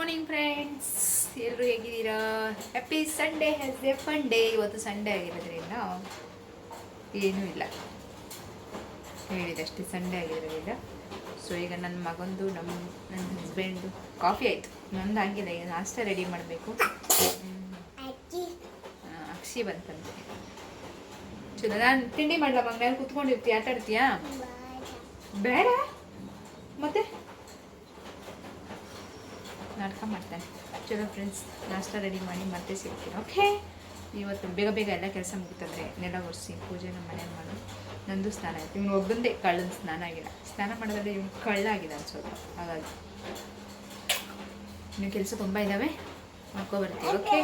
Morning friends ಎಲ್ಲರೂ ಹೇಗಿದ್ದೀರಾ? Happy Sunday has a fun day ಇವತ್ತು ಸಂಡೇ ಆಗಿರೋದ್ರಿಂದ ಏನೂ ಇಲ್ಲ. ಹೇಳಿದಷ್ಟೇ ಸಂಡೇ ಆಗಿರೋದ್ರಿಂದ. ಸೊ ಈಗ ನನ್ನ ಮಗಂದು ನಮ್ಮ ನನ್ನ ಹಸ್ಬೆಂಡು ಕಾಫಿ ಆಯಿತು. ನಂದು ಹಂಗಿಲ್ಲ ಈಗ ನಾಷ್ಟ ರೆಡಿ ಮಾಡಬೇಕು. ಅಕ್ಷಿ ಬಂತಂತೆ. ಚಲೋ ನಾನು ತಿಂಡಿ ಮಾಡಲ ಮಗ ಕುತ್ಕೊಂಡಿರ್ತೀಯ ಆಟಾಡ್ತೀಯಾ? ಬೇಡ? ಮತ್ತೆ? ನಾಟಕ ಮಾಡ್ತಾನೆ ಚಲೋ ಫ್ರೆಂಡ್ಸ್ ನಾಷ್ಟ ರೆಡಿ ಮಾಡಿ ಮತ್ತೆ ಸಿಗ್ತೀನಿ ಓಕೆ ಇವತ್ತು ಬೇಗ ಬೇಗ ಎಲ್ಲ ಕೆಲಸ ಮುಗಿತಂದ್ರೆ ನೆಲ ಒರೆಸಿ ಪೂಜೆ ನಮ್ಮ ಮನೇಲಿ ಮಾಡು. ನಂದು ಸ್ನಾನ ಆಯಿತು. ಇವನು ಒಬ್ಬಂದೇ ಕಳ್ಳನ ಸ್ನಾನ ಆಗಿಲ್ಲ. ಸ್ನಾನ ಮಾಡಿದ್ರೆ ಇವನು ಕಳ್ಳ ಆಗಿದೆ ಅನ್ಸೋದು. ಹಾಗಾಗಿ ಇನ್ನು ಕೆಲಸ ತುಂಬ ಇದ್ದಾವೆ ಮಾಡ್ಕೊ ಬರ್ತೀವಿ ಓಕೆ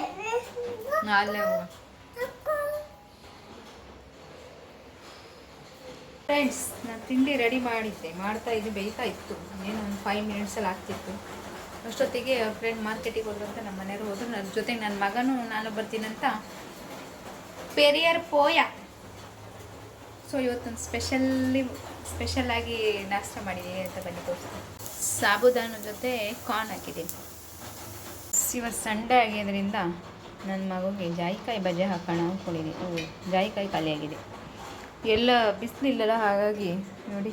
ಅಲ್ಲೇ ಫ್ರೆಂಡ್ಸ್ ನಾನು ತಿಂಡಿ ರೆಡಿ ಮಾಡಿದ್ದೆ. ಮಾಡ್ತಾ ಇದ್ದು ಬೇಯ್ತಾ ಇತ್ತು. ಏನು ಒಂದು ಫೈವ್ ಮಿನಿಟ್ಸಲ್ಲಿ ಆಗ್ತಿತ್ತು. ಅಷ್ಟೊತ್ತಿಗೆ ಫ್ರೆಂಡ್ ಮಾರ್ಕೆಟಿಗೆ ಹೋದ್ರಂತ ನಮ್ಮ ಮನೆಯವರು ಹೋದ್ರು. ನನ್ನ ಜೊತೆಗೆ ನನ್ನ ಮಗನೂ ನಾನು ಬರ್ತೀನಂತ ಪೆರಿಯರ್ ಪೋಯ. ಸೊ ಇವತ್ತೊಂದು ಸ್ಪೆಷಲ್ಲಿ ಸ್ಪೆಷಲಾಗಿ ನಾಷ್ಟ ಮಾಡಿದ್ದೀನಿ ಅಂತ ಬನ್ನಿ ತೋರಿಸ್ತೀನಿ. ಸಾಬುದಾನ ಜೊತೆ ಕಾರ್ನ್ ಹಾಕಿದ್ದೀನಿ ಇವತ್ತು ಸಂಡೇ ಆಗಿದ್ದರಿಂದ ನನ್ನ ಮಗುಗೆ ಜಾಯಿಕಾಯಿ ಬಜೆ ಹಾಕೋಣ ಅಂದ್ಕೊಂಡಿದ್ದೀನಿ ಓ, ಜಾಯಿಕಾಯಿ ಖಾಲಿಯಾಗಿದೆ ಎಲ್ಲ ಬಿಸಿಲಿಲ್ಲಲ್ಲ ಹಾಗಾಗಿ ನೋಡಿ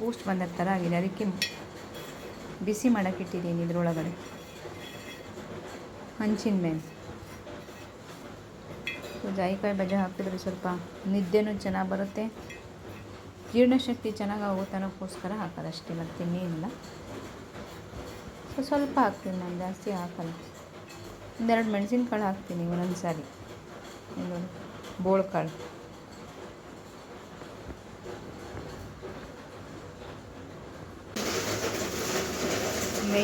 ಬೂಸ್ಟ್ ಬಂದ ಥರ ಆಗಿದೆ. ಅದಕ್ಕೆ ಬಿಸಿ ಮಾಡೋಕೆ ಇಟ್ಟಿದ್ದೀನಿ ಇದ್ರೊಳಗಡೆ. ಹಂಚಿನ ಮೇಲೆ. ಜಾಯಿಕಾಯಿ ಬಜೆ ಹಾಕಿದ್ರೆ ಸ್ವಲ್ಪ ನಿದ್ದೆನೂ ಚೆನ್ನಾಗಿ ಬರುತ್ತೆ. ಜೀರ್ಣಶಕ್ತಿ ಚೆನ್ನಾಗಿ ಆಗೋತನಕ್ಕೋಸ್ಕರ ಹಾಕಲ್ಲ ಹಾಕೋದಷ್ಟೇ ಮತ್ತು ಇನ್ನೇನಿಲ್ಲ ಸೊ, ಸ್ವಲ್ಪ ಹಾಕ್ತೀನಿ ನಾನು, ಜಾಸ್ತಿ ಹಾಕಲ್ಲ. ಒಂದೆರಡು ಮೆಣಸಿನ್ಕಾಳು ಹಾಕ್ತೀನಿ ಒಂದೊಂದು ಸಾರಿ ಬೋಳ್ಕಾಳು.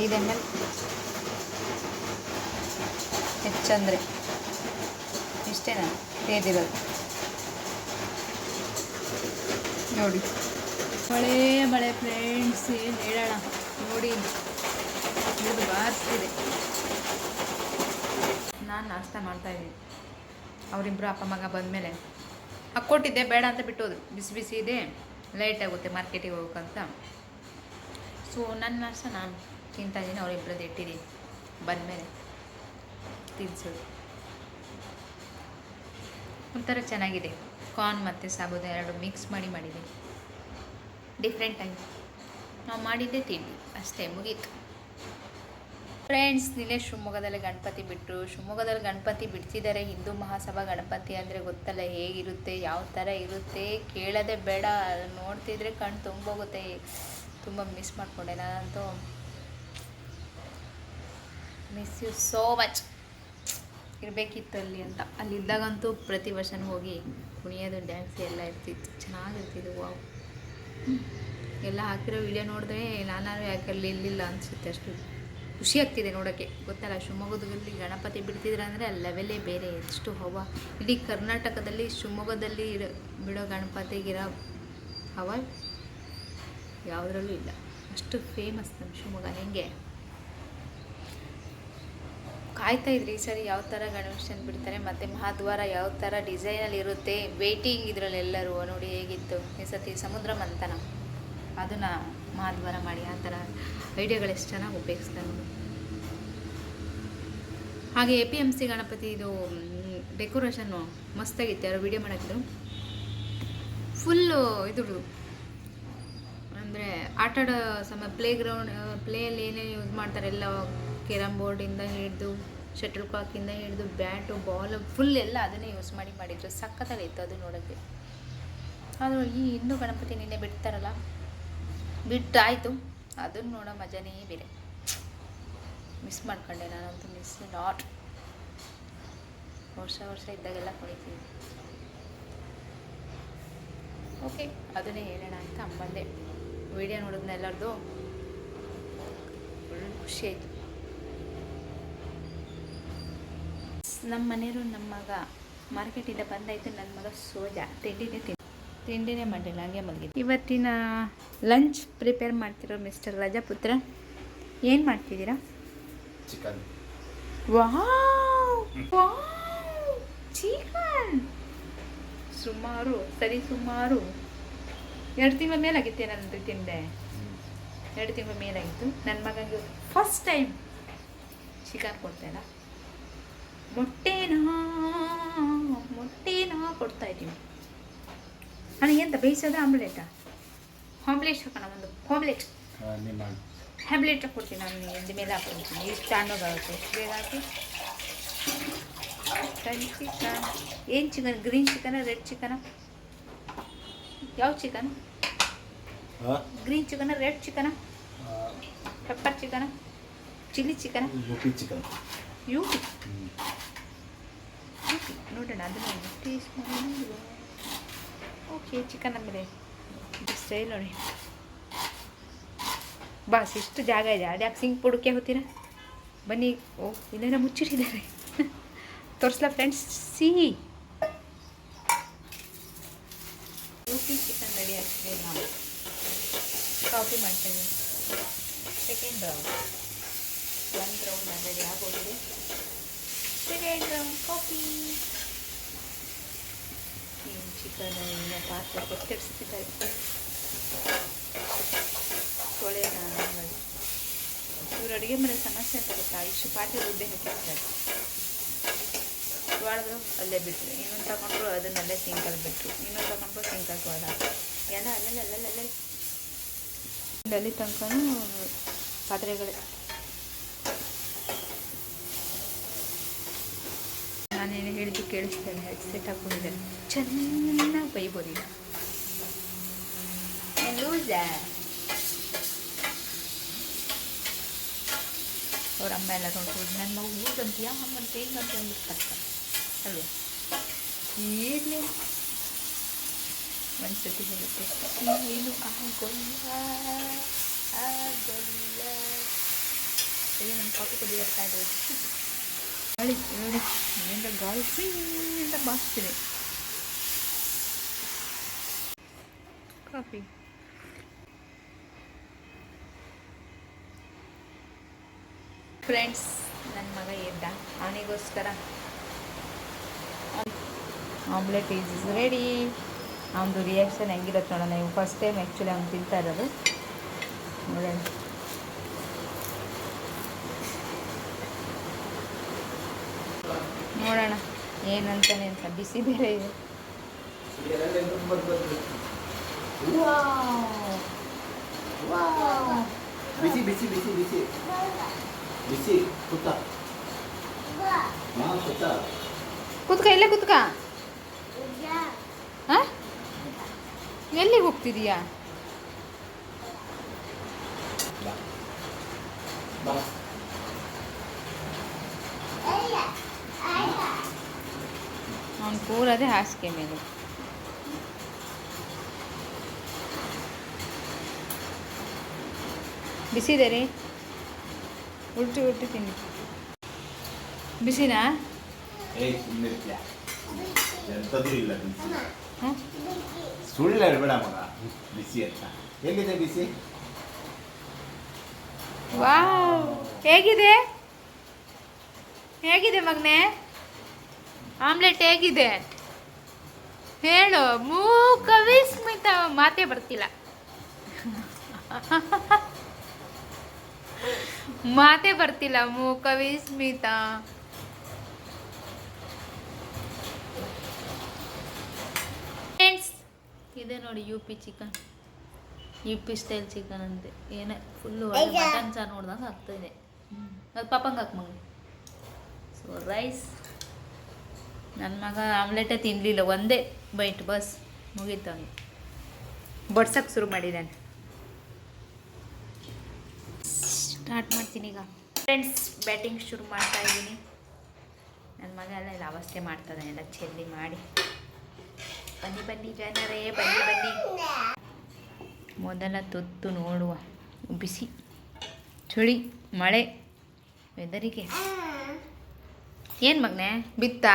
ಐದು ಎಂ ಎಲ್. ಹೆಚ್ಚಂದರೆ ಇಷ್ಟೇ ನಾನು ನೋಡಿ. ಮಳೆ ಮಳೆ ಫ್ರೆಂಡ್ಸ್ ಏನು ಹೇಳೋಣ? ನೋಡಿ. ಇದು. ಬಾರಿಸ್ತಿದೆ ನಾನು ನಾಷ್ಟ ಮಾಡ್ತಾಯಿದ್ದೀನಿ ಅವರಿಬ್ಬರು ಅಪ್ಪ, ಮಗ ಬಂದಮೇಲೆ. ಹಾಕ್ಕೊಟ್ಟಿದ್ದೆ ಬೇಡ ಅಂತ ಬಿಟ್ಟೋದು ಬಿಸಿ ಬಿಸಿ ಇದೆ. ಲೈಟ್ ಆಗುತ್ತೆ ಮಾರ್ಕೆಟಿಗೆ ಹೋಗ್ಬೇಕಂತ. ಸೊ ನನ್ನ ನಾಷ್ಟ ನಾನು. ತಿಂತಾ ಇದ್ದೀನಿ ಅವರಿಬ್ಬರದ್ದು ಇಟ್ಟಿದ್ದೀನಿ ಬಂದಮೇಲೆ ತಿನ್ಸೋದು. ಒಂಥರ ಚೆನ್ನಾಗಿದೆ. ಕಾರ್ನ್ ಮತ್ತು ಸಾಬೂದ ಎರಡು ಮಿಕ್ಸ್ ಮಾಡಿ ಮಾಡಿದೆ. ಡಿಫ್ರೆಂಟ್ ಟೈಮ್ ನಾವು ಮಾಡಿದ್ದೇ ತಿಂಡಿ. ಅಷ್ಟೇ, ಮುಗೀತು. ಫ್ರೆಂಡ್ಸ್ ನಿನ್ನೆ ಶಿವಮೊಗ್ಗದಲ್ಲಿ ಗಣಪತಿ ಬಿಟ್ಟರು ಶಿವಮೊಗ್ಗದಲ್ಲಿ ಗಣಪತಿ ಬಿಡ್ತಿದ್ದಾರೆ ಹಿಂದೂ ಮಹಾಸಭಾ ಗಣಪತಿ ಅಂದರೆ ಗೊತ್ತಲ್ಲ ಹೇಗಿರುತ್ತೆ, ಯಾವ ಥರ ಇರುತ್ತೆ ಕೇಳೋದೇ ಬೇಡ. ನೋಡ್ತಿದ್ರೆ ಕಣ್ಣು ತುಂಬೋಗುತ್ತೆ. ತುಂಬ ಮಿಸ್ ಮಾಡಿಕೊಂಡೆ ನಾನಂತೂ. ಮಿಸ್ ಯು ಸೋ ಮಚ್ ಇರಬೇಕಿತ್ತು ಅಲ್ಲಿ ಅಂತ. ಅಲ್ಲಿದ್ದಾಗಂತೂ ಪ್ರತಿ ವರ್ಷನೂ ಹೋಗಿ ಕುಣಿಯೋದು ಡ್ಯಾನ್ಸ್ ಎಲ್ಲ ಇರ್ತಿತ್ತು. ಚೆನ್ನಾಗಿರ್ತಿದ್ವು ವಾವ್ ಎಲ್ಲ ಹಾಕಿರೋ ವಿಡಿಯೋ ನೋಡಿದ್ರೆ ನಾನಾರು ಯಾಕೆ ಅಲ್ಲಿ ಇಲ್ಲಿಲ್ಲ ಅನಿಸುತ್ತೆ ಅಷ್ಟು. ಖುಷಿ ಆಗ್ತಿದೆ ನೋಡೋಕ್ಕೆ ಗೊತ್ತಲ್ಲ, ಶಿವಮೊಗ್ಗದಲ್ಲಿ ಗಣಪತಿ ಬಿಡ್ತಿದ್ರೆ ಅಂದರೆ ಆ ಲೆವೆಲೇ ಬೇರೆ. ಎಷ್ಟು ಹವ. ಇಡೀ ಕರ್ನಾಟಕದಲ್ಲಿ ಶಿವಮೊಗ್ಗದಲ್ಲಿ ಇರೋ, ಬಿಡೋ ಗಣಪತಿಗಿರೋ ಹವ ಯಾವುದರಲ್ಲೂ ಇಲ್ಲ. ಅಷ್ಟು ಫೇಮಸ್ ನಮ್ಮ ಶಿವಮೊಗ್ಗ. ಹೆಂಗೆ? ಕಾಯ್ತಾ ಇದ್ರಿ ಸರಿ ಯಾವ ಥರ ಗಣೇಶನ್ ಬಿಡ್ತಾರೆ? ಮತ್ತು ಮಹಾದ್ವಾರ ಯಾವ ಥರ ಡಿಸೈನಲ್ಲಿ ಇರುತ್ತೆ? ವೇಟಿಂಗ್ ಇದರಲ್ಲಿ ಎಲ್ಲರೂ ನೋಡಿ ಹೇಗಿತ್ತು? ಈ ಸತಿ ಸಮುದ್ರ ಮಂಥನ. ಅದನ್ನು ಮಹಾದ್ವಾರ ಮಾಡಿ, ಆ ಥರ ಐಡಿಯಾಗಳು ಎಷ್ಟು ಚೆನ್ನಾಗಿ ಉಪಯೋಗಿಸ್ತಾರೆ ಹಾಗೆ A P M C Ganapati ಇದು ಡೆಕೋರೇಷನ್ನು ಮಸ್ತಾಗಿತ್ತು ಯಾರು ವಿಡಿಯೋ ಮಾಡಾಕಿದ್ರು. ಫುಲ್ಲು ಇದು ಅಂದರೆ ಆಟಾಡೋ ಸಮಯ ಪ್ಲೇ ಗ್ರೌಂಡ್ ಪ್ಲೇಯಲ್ಲಿ ಏನೇನು ಯೂಸ್ ಮಾಡ್ತಾರೆ, ಎಲ್ಲ ಕೇರಮ್ ಬೋರ್ಡಿಂದ ಹಿಡಿದು, ಶಟಲ್ ಕಾಕಿಂದ ಹಿಡಿದು, ಬ್ಯಾಟು, ಬಾಲ್, ಫುಲ್ ಎಲ್ಲ ಅದನ್ನೇ ಯೂಸ್ ಮಾಡಿ ಮಾಡಿದ್ರು. ಸಖತ್ತಾಗಿತ್ತು ಅದು ನೋಡೋಕ್ಕೆ. ಆದರೂ ಈ ಇನ್ನೂ ಗಣಪತಿ ನಿನ್ನೆ ಬಿಡ್ತಾರಲ್ಲ, ಬಿಟ್ಟಾಯಿತು. ಅದನ್ನು ನೋಡೋ ಮಜಾನೇ ಬೇರೆ. ಮಿಸ್ ಮಾಡ್ಕೊಂಡೆ ನಾನಂತೂ ಮಿಸ್ ನಾಟ್ ವರ್ಷ ವರ್ಷ ಇದ್ದಾಗೆಲ್ಲ ಕುಣಿತೀನಿ ಓಕೆ ಅದನ್ನೇ ಹೇಳೋಣ ಅಂತ ಬಂದೆ ವಿಡಿಯೋ ನೋಡಿದ್ನ ಎಲ್ಲರದು? ಫುಲ್ ಖುಷಿ ಆಯಿತು. ನಮ್ಮ ಮನೆಯವರು ನಮ್ಮ ಮಗ ಮಾರ್ಕೆಟಿಂದ ಬಂದಾಯಿತು ನನ್ನ ಮಗ ಸೋಜ. ತಿಂಡಿನೇ ತಿಂದು ತಿಂಡಿನೇ ಮಾಡಿಲ್ಲ ಹಂಗೆ ಮಲಗಿದ್ದೆ ಇವತ್ತಿನ ಲಂಚ್ ಪ್ರಿಪೇರ್ ಮಾಡ್ತಿರೋ ಮಿಸ್ಟರ್ ರಜಪುತ್ರ ಏನು ಮಾಡ್ತಿದ್ದೀರಾ? ಚಿಕನ್ ಚಿಕನ್ ಸುಮಾರು ಸರಿ ಸುಮಾರು. ಎರಡು ತಿಂಗಳ ಮೇಲಾಗಿತ್ತೆ ನನ್ನದು ತಿಂದೆ. ಎರಡು ತಿಂಗಳ ಮೇಲಾಗಿತ್ತು. ನನ್ನ ಮಗನಿಗೆ ಫಸ್ಟ್ ಟೈಮ್ ಚಿಕನ್ ಕೊಡ್ತಾಯಿಲ್ಲ ಮೊಟ್ಟೆನ? ಮೊಟ್ಟೆನ ಕೊಡ್ತಾ ಇದ್ದೀವಿ ನನಗೆ ಎಂತ ಬೇಯಿಸೋದ ಆಮ್ಲೆಟಾ? ಹಾಮ್ಲೆಟ್ ಹಾಕೋಣ ಒಂದು ಹಾಮ್ಲೆಟ್ ಹ್ಯಾಬ್ಲೆಟ್ ಕೊಡ್ತೀನಿ ನಾನು ಎಂದ ಮೇಲೆ ಹಾಕ್ಕೊಡ್ತೀನಿ. ಇಷ್ಟು ಬರುತ್ತೆ ಎಷ್ಟು ಬೇಗ ಹಾಕಿ? Chicken chicken. ಏನು ಚಿಕನ್? ಗ್ರೀನ್ ಚಿಕನ ರೆಡ್ ಚಿಕನ? ಯಾವ ಚಿಕನ್? ಗ್ರೀನ್ ಚಿಕನ ರೆಡ್ ಚಿಕನ? ಪೆಪ್ಪರ್ ಚಿಕನ? Chilli chicken? U P chicken. U P ನೋಡೋಣ, ಅದನ್ನು ಟೇಸ್ಟ್ ಮಾಡಿ ಓಕೆ ಚಿಕನ್ ಆಮೇಲೆ ಸ್ಟೈಲ್ ನೋಡಿ. ಬಾಸ್, ಇಷ್ಟು ಜಾಗ ಇದೆ, ಅದ್ಯಾಕೆ ಸಿಂಕ್ ಪುಡಕ್ಕೆ ಹೋಗ್ತೀರಾ ಬನ್ನಿ, ಓ, ಇಲ್ಲೆಲ್ಲ ಮುಚ್ಚಿಟ್ಟಿದ್ದಾರೆ. ತೋರಿಸ್ಲಾ ಫ್ರೆಂಡ್ಸ್ ಸಿಹಿ ರೋಟಿ ಚಿಕನ್ ರೆಡಿ ಆಗ್ತಿದೆ ನಾವು ಕಾಫಿ ಮಾಡ್ತೇವೆ ಸೆಕೆಂಡ್ ರೌಂಡ್ ಒಂದು ರೌಂಡ್ ರೆಡಿ ಆಗೋಗಿದೆ. ಸೆಕೆಂಡ್ ರೌಂಡ್ ಕಾಫಿ ಏನು ಚಿಕನ್ ಏನೋ ಪಾತ್ರೆ ಕೊಟ್ಟಿರ್ಸ್ತಿದ್ದಾರೆ ಕೊಳೆ ನಾನು ಇವ್ರು ಅಡುಗೆ ಮನೆ ಸಮಸ್ಯೆ ಅಂತ ಗೊತ್ತಾ? ಇಷ್ಟು ಪಾತ್ರೆ ದುಡ್ಡೆ ಹಾಕಿರ್ತಾರೆ. ತೊಳೆದ್ರು ಅಲ್ಲೇ ಬಿಟ್ಟರು ಇನ್ನೊಂದು ತಗೊಂಡ್ರು ಅದನ್ನಲ್ಲೇ ಸಿಂಕಲ್ಲಿ ಬಿಟ್ಟರು ಇನ್ನೊಂದು ತಗೊಂಡ್ರು ಸಿಂಕಲ್ಲಿ ತೊಳೆದ ಎಲ್ಲ ಅಲ್ಲಲ್ಲಿ ಅಲ್ಲಲ್ಲಿ ಅಲ್ಲಲ್ಲಿ ಅಲ್ಲಿ ಪಾತ್ರೆಗಳೇ. ನಾನೇನು ಹೇಳಿದ್ದು ಕೇಳಿಸ್ತೇನೆ ಹೆಡ್ಸೆಟ್ ಹಾಕೊಂಡಿದ್ದಾರೆ ಚೆನ್ನಾಗಿ ಬೈಬೋದು ಈಗ ಲೂಸ. ಅವ್ರ ಅಮ್ಮ ಎಲ್ಲ ನೋಡ್ಕೊಂಡು ನನ್ನ ಮಗು ಲೂಸ್ ಅಂತೀಯಾ ಮತ್ತು ಹೆಂಗೆ ಅಂತ ಅಂದ್ಬಿಟ್ಟು ಕಷ್ಟ. ಅಲ್ವಾ? ಇರಲಿ ಒಂದ್ಸತಿ ಹೇಳುತ್ತೆ ಏನು ಆಗೋಲ್ಲ ಆಗೋಲ್ಲ. ಸರಿ ನನ್ನ ಕಾಫಿ ಕುಡಿ ಬರ್ತಾ ಇದ್ದಾರೆ ಗಾಳಿ ನೋಡಿ ಇಲ್ಲಿಂದ ಗಾಳಿ ಅಂತ ಬಾಸ್ತಿದೆ ಕಾಫಿ. ಫ್ರೆಂಡ್ಸ್ ನನ್ನ ಮಗ ಎದ್ದ. ಅವನಿಗೋಸ್ಕರ ಆಮ್ಲೆಟ್ ಈಸ್ ಇಸ್ ರೆಡಿ. ಅವನದು ರಿಯಾಕ್ಷನ್ ಹೆಂಗಿರತ್ತೆ ನೋಡೋಣ. ನೀವು ಫಸ್ಟ್ ಟೈಮ್ ಆ್ಯಕ್ಚುಲಿ ಅವ್ನು ತಿಂತಾ ಇರೋದು. ನೋಡೋಣ. ನೋಡೋಣ. ಏನಂತಾನೆ ಅಂತ ಬಿಸಿ ಬೇರೆ ಇದೆ. ಬಿಸಿ ಬಿಸಿ ಬಿಸಿ ಬಿಸಿ. ಬಿಸಿ ಕುತ್ತ. ಕುತ್ತ. ಕುತ್ಕ ಇಲ್ಲೇ ಕುತ್ಕ. ಎಲ್ಲಿಗೆ ಹೋಗ್ತಿದೀಯಾ ಬಾ ಬಾ ಅವ್ನು ಕೂರದೆ ಹಾಸಿಗೆ ಮೇಲೆ. ಬಿಸಿದೆ ರೀ ಉಲ್ಟಿ ಉಲ್ಟಿ ತಿನ್ನಿ. ಬಿಸಿನಾ? ಬಿಸಿ. ಹಾಂ? ಸುಳ್ಳು ಹೇಳ್ಬೇಡ ಮಗ ಬಿಸಿ ಅಂತ. ಎಲ್ಲಿದೆ ಬಿಸಿ? ವಾವ್ ಹೇಗಿದೆ? ಹೇಗಿದೆ ಮಗನೆ? ಆಮ್ಲೆಟ್ ಹೇಗಿದೆ? ಹೇಳು ಮೂಕ ವಿಸ್ಮಿತ ಮಾತೆ ಬರ್ತಿಲ್ಲ. ಮಾತೆ ಬರ್ತಿಲ್ಲ ಮೂಕ ವಿಸ್ಮಿತ. ಫ್ರೆಂಡ್ಸ್ ಇದೆ ನೋಡಿ U P chicken U P style chicken ಅಂತೆ. ಏನೇ ಫುಲ್ಲು ಮಟನ್ ಸಾರು ನೋಡ್ದಂಗೆ ಆಗ್ತಾಯಿದೆ ಅದು ಪಾಪಂಗೆ ಹಾಕಿ ಮಗ. ಸೊ ರೈಸ್ ನನ್ನ ಮಗ ಆಮ್ಲೆಟೇ ತಿನ್ನಲಿಲ್ಲ ಒಂದೇ ಬೈಟ್ ಬಸ್, ಮುಗೀತು ಅವನು ಬಡ್ಸೋಕ್ಕೆ ಶುರು ಮಾಡಿದ್ದಾನೆ ಸ್ಟಾರ್ಟ್ ಮಾಡ್ತೀನಿ ಈಗ. ಫ್ರೆಂಡ್ಸ್ ಬ್ಯಾಟಿಂಗ್ ಶುರು ಮಾಡ್ತಾ ಇದ್ದೀನಿ. ನನ್ನ ಮಗ ಎಲ್ಲ ಇಲ್ಲ, ಅವಸ್ಥೆ ಮಾಡ್ತದೆ ಎಲ್ಲ ಚೆಲ್ಲಿ ಮಾಡಿ. ಬನ್ನಿ ಬನ್ನಿ ಜನರೇ, ಬನ್ನಿ ಬನ್ನಿ. ಮೊದಲ ತುತ್ತು ನೋಡುವ. ಬಿಸಿ ಚಳಿ, ಮಳೆ ವೆದರಿಗೆ ಏನು ಮಗನೇ, ಬಿತ್ತಾ?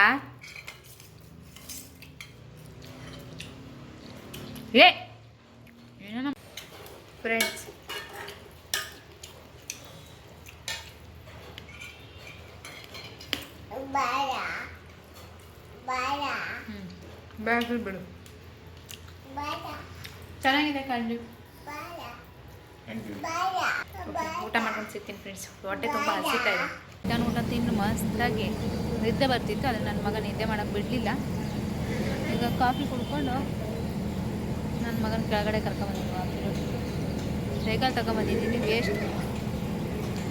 ಏ! ಏನೋ ಫ್ರೆಂಡ್ಸ್ ಹ್ಞೂ ಬೇಡ. ಚೆನ್ನಾಗಿದೆ ಯು ಊಟ ಮಾಡ್ಕೊಂಡು ಸಿಗ್ತೀನಿ ಫ್ರೆಂಡ್ಸ್ ಹೊಟ್ಟೆ ತುಂಬ ಹಸಿತಾ ಇದೆ. ನಾನು ಊಟ ತಿಂದು ಮಸ್ತಾಗಿ ನಿದ್ದೆ ಬರ್ತಿತ್ತು, ಆದರೆ ನನ್ನ ಮಗ ನಿದ್ದೆ ಮಾಡೋಕ್ಕೆ ಬಿಡಲಿಲ್ಲ. ಈಗ ಕಾಫಿ ಕುಡ್ಕೊಂಡು ನನ್ನ ಮಗನ ಕೆಳಗಡೆ ಕರ್ಕೊಂಬಂದಿದ್ವಿ ಸೈಕಲ್ ತಗೊಂಬಂದಿದ್ದೀನಿ ವೇಸ್ಟ್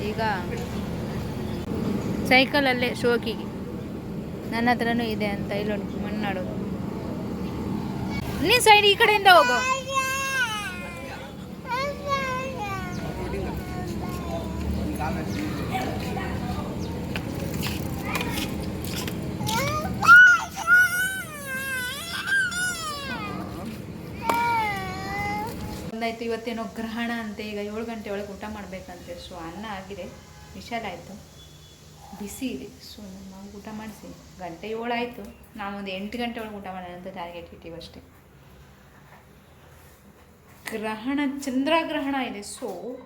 ಈಗ ಸೈಕಲಲ್ಲೇ ಶೋಕಿಗೆ. ನನ್ನ ಹತ್ರನೂ ಇದೆ ಅಂತ ಇಲ್ಲೊಂಡು ಮಣ್ಣಾಡೋದು ನೀನು ಸೈಡ್ ಈ ಕಡೆಯಿಂದ ಹೋಗು. ಒಂದಾಯ್ತು ಇವತ್ತೇನೋ ಗ್ರಹಣ ಅಂತೆ, ಈಗ ಏಳು ಗಂಟೆ ಒಳಗೆ ಊಟ ಮಾಡಬೇಕಂತೆ. ಸೊ, ಅನ್ನ ಆಗಿದೆ. ವಿಶಾಲ ಆಯಿತು. ಬಿಸಿ ಇದೆ. ಸೊ ನಾವು ಊಟ ಮಾಡಿಸಿ ಗಂಟೆ ಏಳು ಆಯಿತು. ನಾವೊಂದು ಎಂಟು ಗಂಟೆ ಒಳಗೆ ಊಟ ಮಾಡೋಣ ಅಂತ ಟಾರ್ಗೆಟ್ ಇಟ್ಟಿವಿ ಅಷ್ಟೇ. ಗ್ರಹಣ, ಚಂದ್ರಗ್ರಹಣ ಇದೆ. ಸೊ,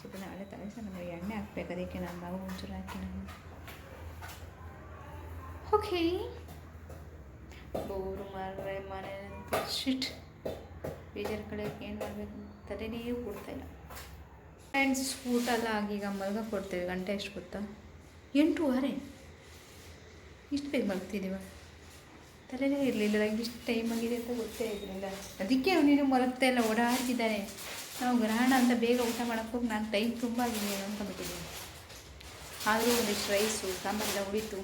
ಸ್ವಲ್ಪ ನಾಳೆ ತಲೆ ಸರ್ ನಮಗೆ ಎಣ್ಣೆ ಹಾಕ್ಬೇಕು. ಅದಕ್ಕೆ ನಾನು ಮಗು ಒಂಚೂರು ಹಾಕಿ ನಾನು. ಓಕೆ ಬೋರು ಮಾರ್ರೆ ಮನೆ ಶಿಟ್ ಬೇಜಾರು ಕಳೆಯೋಕ್ಕೆ ಏನು ಮಾಡಬೇಕು ತಲೆನೇ ಕೊಡ್ತಾ ಇಲ್ಲ. ಫ್ರೆಂಡ್ಸ್ ಊಟ ಎಲ್ಲ ಆಗಿ ಈಗ ಮಲ್ಗ ಕೊಡ್ತೇವೆ ಗಂಟೆ ಎಷ್ಟು ಗೊತ್ತಾ? ಎಂಟೂವರೆ. ಇಷ್ಟು ಬೇಗ ಮಲಗ್ತಿದ್ದೀವ? ತಲೆನೇ ಇರಲಿಲ್ಲ, ನಂಗೆ ಇಷ್ಟು ಟೈಮ್ ಆಗಿದೆ ಅಂತ ಗೊತ್ತೇ ಇರಲಿಲ್ಲ. ಅದಕ್ಕೆ ಅವನೇನು ಮಲಗ್ತಾ ಇಲ್ಲ, ಓಡಾಡ್ತಿದ್ದಾನೆ. ನಾವು ಗ್ರಹಣ ಅಂತ ಬೇಗ ಊಟ ಮಾಡೋಕ್ಕೆ ಹೋಗಿ ನಾನು ಟೈಮ್ ತುಂಬ ಆಗಿದ್ದೀನಿ ಅಂದ್ಕೊಂಡ್ಬಿಟ್ಟಿದ್ದೀನಿ ಆದರೂ ಒಂದಿಷ್ಟು ರೈಸು ಸಾಂಬಾರೆಲ್ಲ ಉಳಿತು.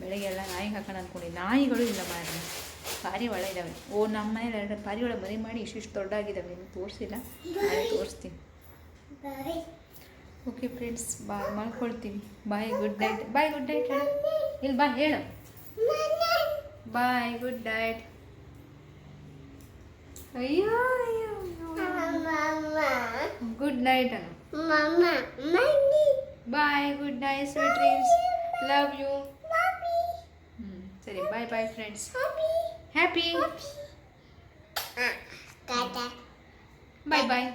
ಬೆಳಗ್ಗೆ ಎಲ್ಲ ನಾಯಿಗೆ ಹಾಕೋಣ ಅಂದ್ಕೊಂಡು ನಾಯಿಗಳು ಇಲ್ಲ ಮಾಡಿ ಪಾರಿವಾಳ ಇದ್ದಾವೆ ಓ ನಮ್ಮ ಮನೇಲಿ ಎರಡು ಪಾರಿವಾಳ ಮರಿ ಮಾಡಿ ಇಷ್ಟಿಷ್ಟು ದೊಡ್ಡಾಗಿದ್ದಾವೆ ಏನು ತೋರಿಸಿಲ್ಲ? ನಾಳೆ ತೋರಿಸ್ತೀನಿ. ಓಕೆ ಫ್ರೆಂಡ್ಸ್ ಬಾ ಮಾಡ್ಕೊಳ್ತೀವಿ bye good night bye good night ಹೇಳು ಇಲ್ಲಿ ಬಾ ಹೇಳು. ಬಾಯ್ ಗುಡ್ ನೈಟ್ ಅಯ್ಯೋ ಅಯ್ಯೋ ಗುಡ್ ನೈಟ್ ಅನ್ನು bye good night sweet dreams love you ಸರಿ ಬಾಯ್ ಬಾಯ್ ಫ್ರೆಂಡ್ಸ್ ಹ್ಯಾಪಿ ಬಾಯ್ ಬಾಯ್